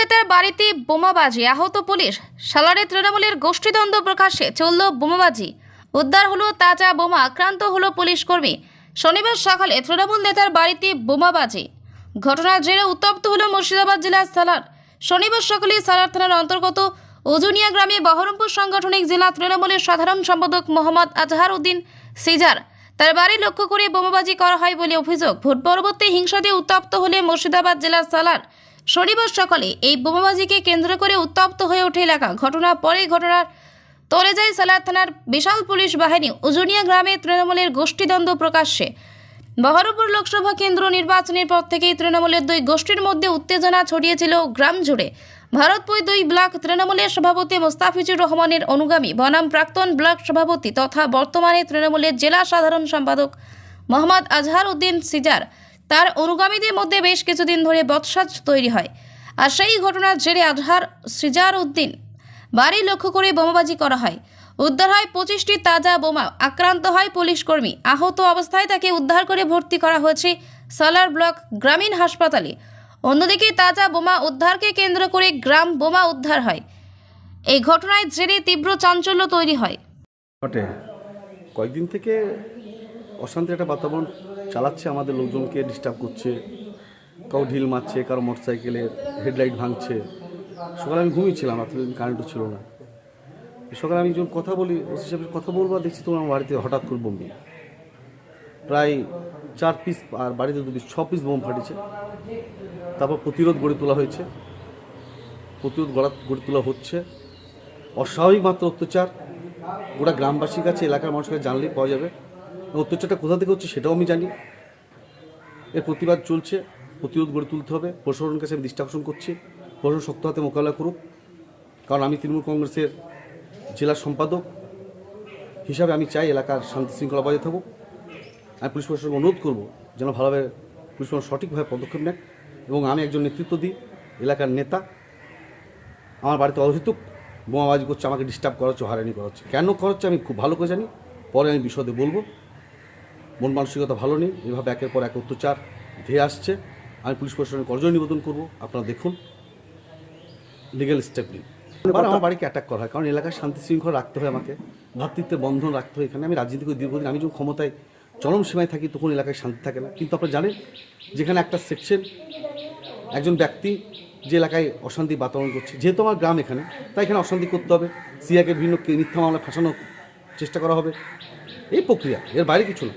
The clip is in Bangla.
নেতার বাড়িতে বোমাবাজি, আহত পুলিশ। সালারে তৃণমূলের গোষ্ঠীদ্বন্দ্ব প্রকাশ্যে চলল বোমাবাজি। উদ্ধার হলো তাজা বোমা, আক্রান্ত হলো পুলিশ কর্মী। শনিবার সকালে তৃণমূল নেতার বাড়িতে বোমাবাজি। ঘটনার জেরে উত্তপ্ত হলো মুর্শিদাবাদ জেলার সালার। শনিবার সকালে সালার থানার অন্তর্গত ওজুনিয়া গ্রামে বহরমপুর সাংগঠনিক জেলা তৃণমূলের সাধারণ সম্পাদক মোহাম্মদ আজহার উদ্দিন সিজার। তার বাড়ি লক্ষ্য করে বোমাবাজি করা হয় বলে অভিযোগ। ভোট পরবর্তী হিংসাতে উত্তপ্ত হলে মুর্শিদাবাদ জেলার সালার শনিবার সকালে এই বোমাবাজিকে কেন্দ্র করে উত্তপ্ত হয়ে ওঠে এলাকা। ঘটনা পরে ঘটনার তলে যায় সালার থানার বিশাল পুলিশ বাহিনী উজুনিয়া গ্রামে তৃণমূলের গোষ্ঠীদ্বন্দ্ব প্রকাশ্যে। বহরমপুর লোকসভা কেন্দ্র নির্বাচনের পর থেকেই তৃণমূলের দুই গোষ্ঠীর মধ্যে উত্তেজনা ছড়িয়েছিল গ্রাম জুড়ে। ভারতপুর দুই ব্লক তৃণমূলের সভাপতি মোস্তাফিজুর রহমানের অনুগামী বনাম প্রাক্তন ব্লক সভাপতি তথা বর্তমানে তৃণমূলের জেলা সাধারণ সম্পাদক মোহাম্মদ আজহার উদ্দিন সিজার তার অনুগামীদের মধ্যে বেশ কিছুদিন ধরে বৎসাজ তৈরি হয়। আর সেই ঘটনার জেরে আজহার সিজার উদ্দিন বাড়ি লক্ষ্য করে বোমাবাজি করা হয়। উদ্ধার হয় পঁচিশটি তাজা বোমা, আক্রান্ত হয় পুলিশ কর্মী। আহত অবস্থায় তাকে উদ্ধার করে ভর্তি করা হয়েছে সালার ব্লক গ্রামীণ হাসপাতালে। অন্যদিকে তাজা বোমা উদ্ধারকে কেন্দ্র করে গ্রাম বোমা উদ্ধার হয়। এই ঘটনায় জেরে তীব্র চাঞ্চল্য তৈরি হয়। কয়েকদিন থেকে অশান্তি একটা বাতাবরণ চালাচ্ছে আমাদের লোকজনকে ডিস্টার্ব করছে। কাউ ঢিল মারছে, কারও মোটরসাইকেলের হেডলাইট ভাঙছে। সকালে আমি ঘুমিয়েছিলাম এতদিন কারেন্টও ছিল না। সকালে আমি যখন কথা বলি, ওসি সাহেবের কথা বলব আর দেখছি তোমার বাড়িতে হঠাৎ করে বোম প্রায় চার পিস আর বাড়িতে দু পিস ছ পিস বোম ফাটিছে। তারপর প্রতিরোধ গড়ে তোলা হয়েছে। প্রতিরোধ গড়া, গড়ে তোলা হচ্ছে। অস্বাভাবিক মাত্র অত্যাচার। গোটা গ্রামবাসীর কাছে, এলাকার মানুষের কাছে জানলেই পাওয়া যাবে। অত্যাচারটা কোথা থেকে হচ্ছে সেটাও আমি জানি। এর প্রতিবাদ চলছে, প্রতিরোধ গড়ে তুলতে হবে। প্রশাসনের কাছে আমি দৃষ্টি আকর্ষণ করছি। প্রশাসন শক্ত হাতে মোকাবিলা করুক। কারণ আমি তৃণমূল কংগ্রেসের জেলা সম্পাদক। হিসাবে আমি চাই এলাকার শান্তি শৃঙ্খলা বজায় থাকুক। আমি পুলিশ প্রশাসনকে অনুরোধ করব যেন ভালোভাবে পুলিশ প্রশাসন সঠিকভাবে পদক্ষেপ নেয় এবং আমি একজন নেতৃত্ব দিই, এলাকার নেতা। আমার বাড়িতে অহেতুক বোমাবাজি করছে, আমাকে ডিস্টার্ব করা হচ্ছে হয়রানি করা হচ্ছে কেন করা হচ্ছে আমি খুব ভালো করে জানি, পরে আমি বিশদে বলব। মন মানসিকতা ভালো নেই, এভাবে একের পর এক অত্যাচার ধেয়ে আসছে। আমি পুলিশ প্রশাসনের করজোড় নিবেদন করব, আপনারা দেখুন। লিগেল স্টেপ নিন। এবার আমার বাড়িকে অ্যাটাক করা হয়, কারণ এলাকায় শান্তি শৃঙ্খলা রাখতে হয় আমাকে, ভ্রাতৃত্বের বন্ধন রাখতে হয় এখানে। আমি রাজনীতি করে, দীর্ঘদিন আমি যখন ক্ষমতায় চরম সীমায় থাকি, তখন এলাকায় শান্তি থাকে না। কিন্তু আপনারা জানেন, যেখানে একটা সেকশন একজন ব্যক্তি যে এলাকায় অশান্তি বাতাবরণ করছে, যেহেতু আমার গ্রাম এখানে, তাই এখানে অশান্তি করতে হবে। সিয়াকে বিভিন্ন মিথ্যা মামলা ফাঁসানোর চেষ্টা করা হবে। এই প্রক্রিয়া, এর বাইরে কিছু না।